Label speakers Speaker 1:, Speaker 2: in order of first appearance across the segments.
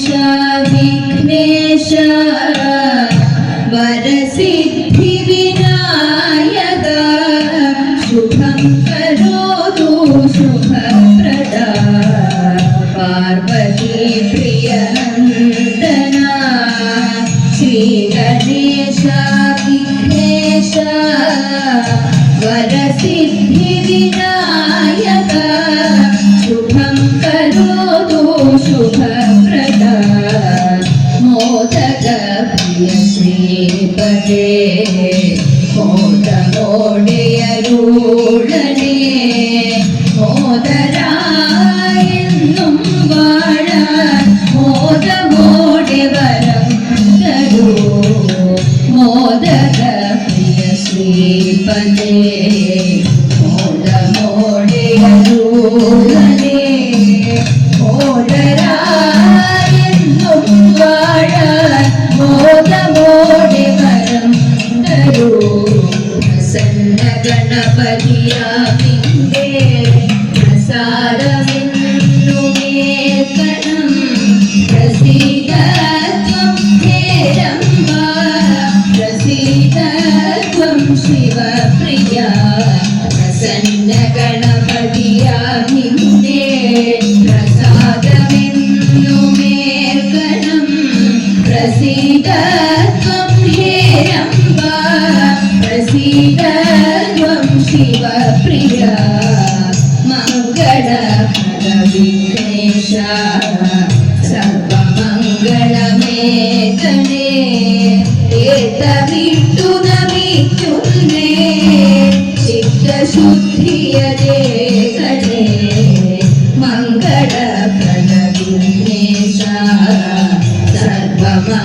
Speaker 1: Krishna, Krishna. ശ്രീപദേ മോദമോടെയരുളനേ മോദരായെന്നും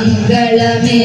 Speaker 1: സർവമംഗളമേ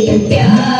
Speaker 1: Yeah.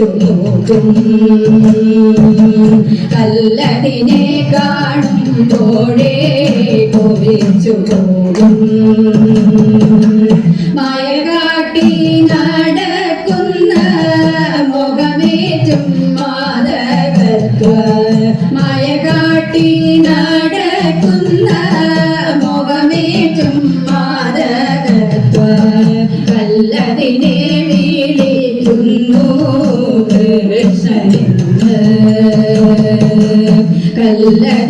Speaker 1: ചുറ്റുമുഖം കല്ലതിനെ കാണുമ്പോഴേ കൊവിച്ചു പോകും. മയകാട്ടി നടക്കുന്ന മുഖമേ ചുമ്മാതകത്വ Amen.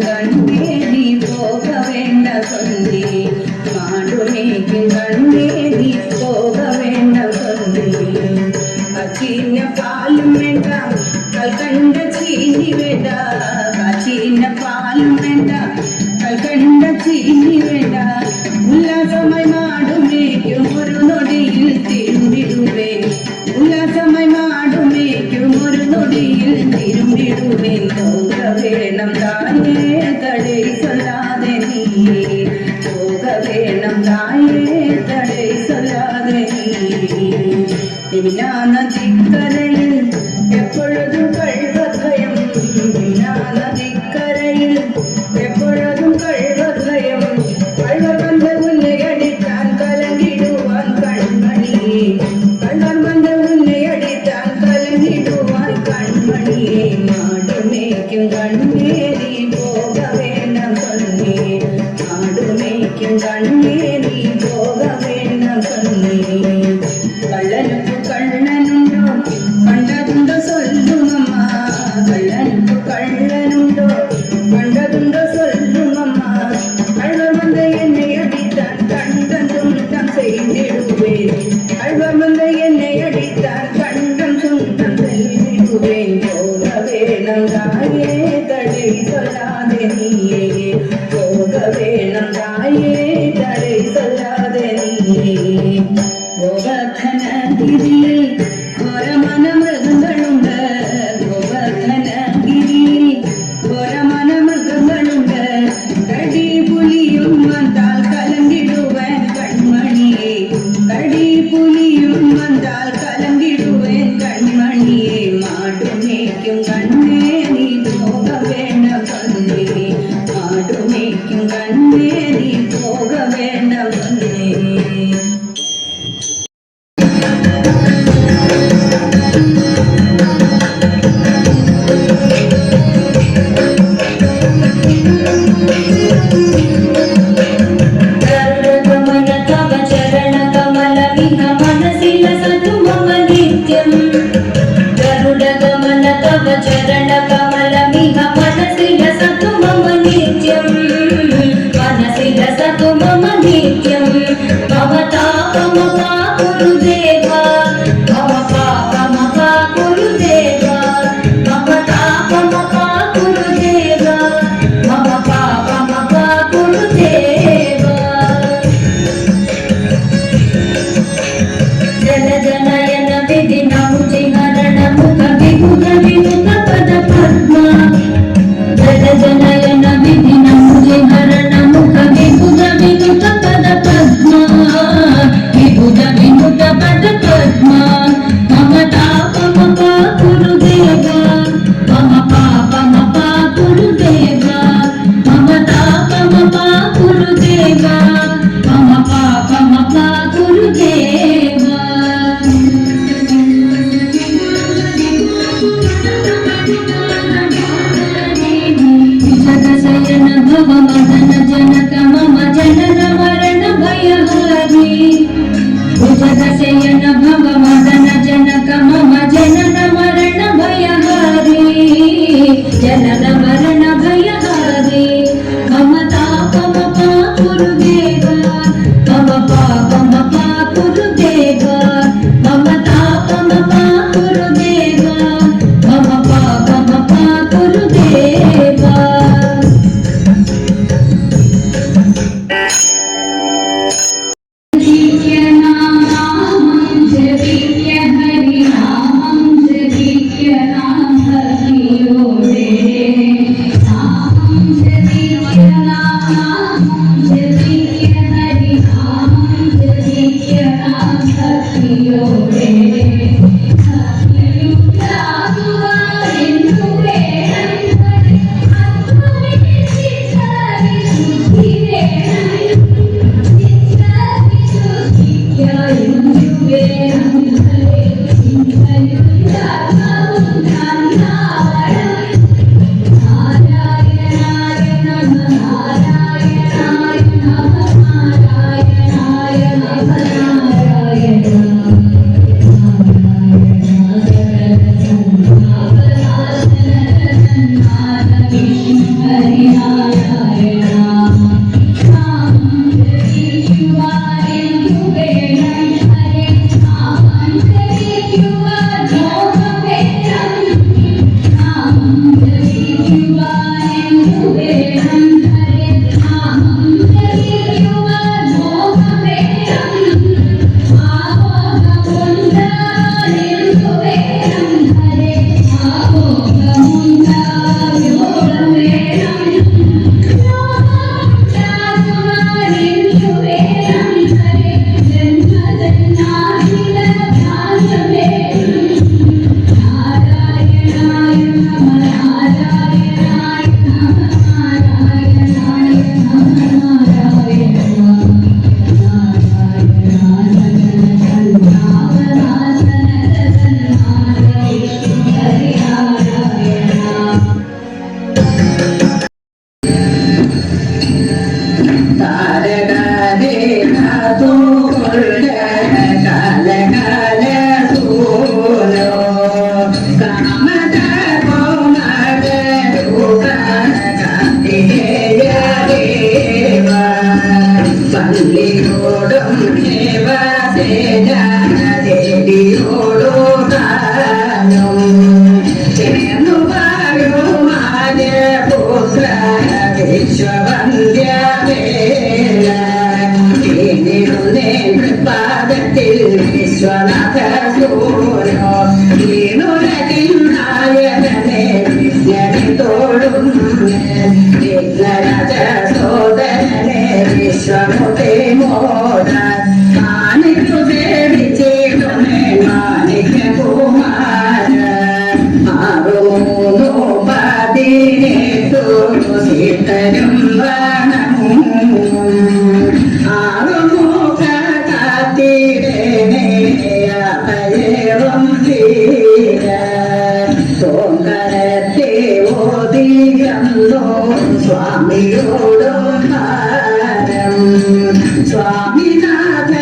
Speaker 2: ಗಂಡಿ ಭೋಗವೆಂಡ ಕೊಂದಿ ಮಾಡುನಿಗೆ ಗಂಡೇದಿ ಭೋಗವೆಂಡ ಕೊಂದಿ ಅಚಿನ ಪಾಲು ಮೆಡ ಕಲ್ಕಂಡ ಚೀನಿ ವೆಡ
Speaker 1: വരാതെ നീയെ ജനന മരണ
Speaker 2: 어, 걸음길에 സ്വാമിനാഥനെന്നും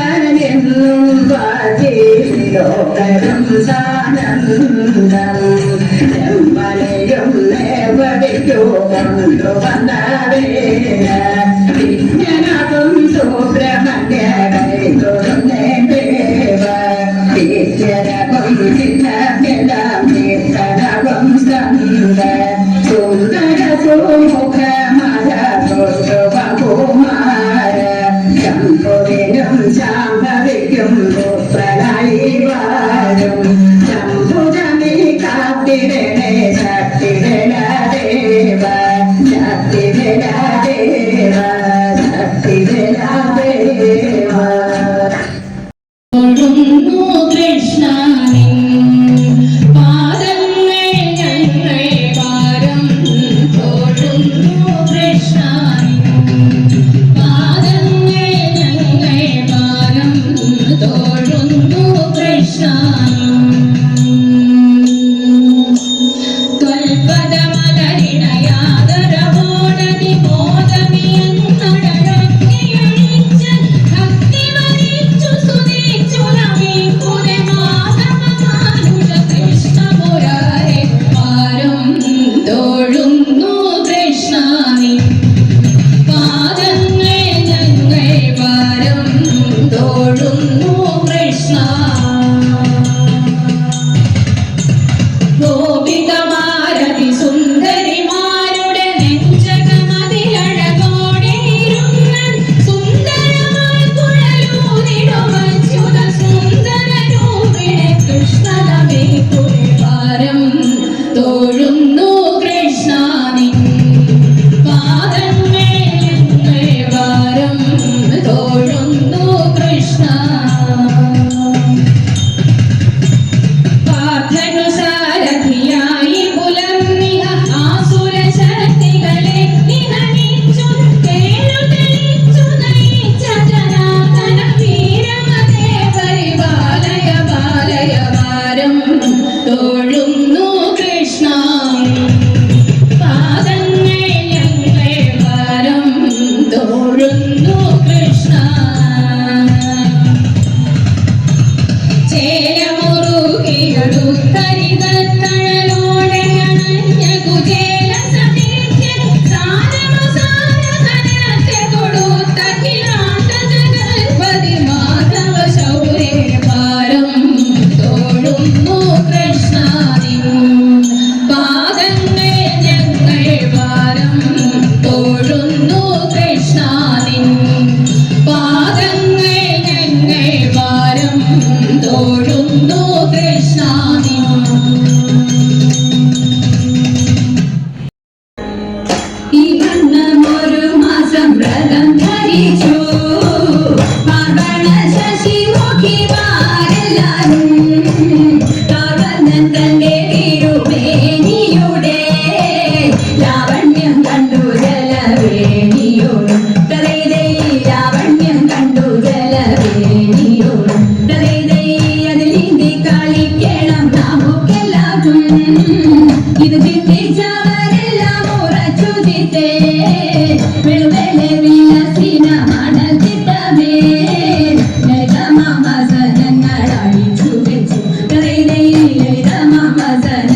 Speaker 2: പതിലോകരം സാനന്ദം ചെമ്മലയും നേവടിയോ കൊണ്ടുവന്ന
Speaker 1: Santana.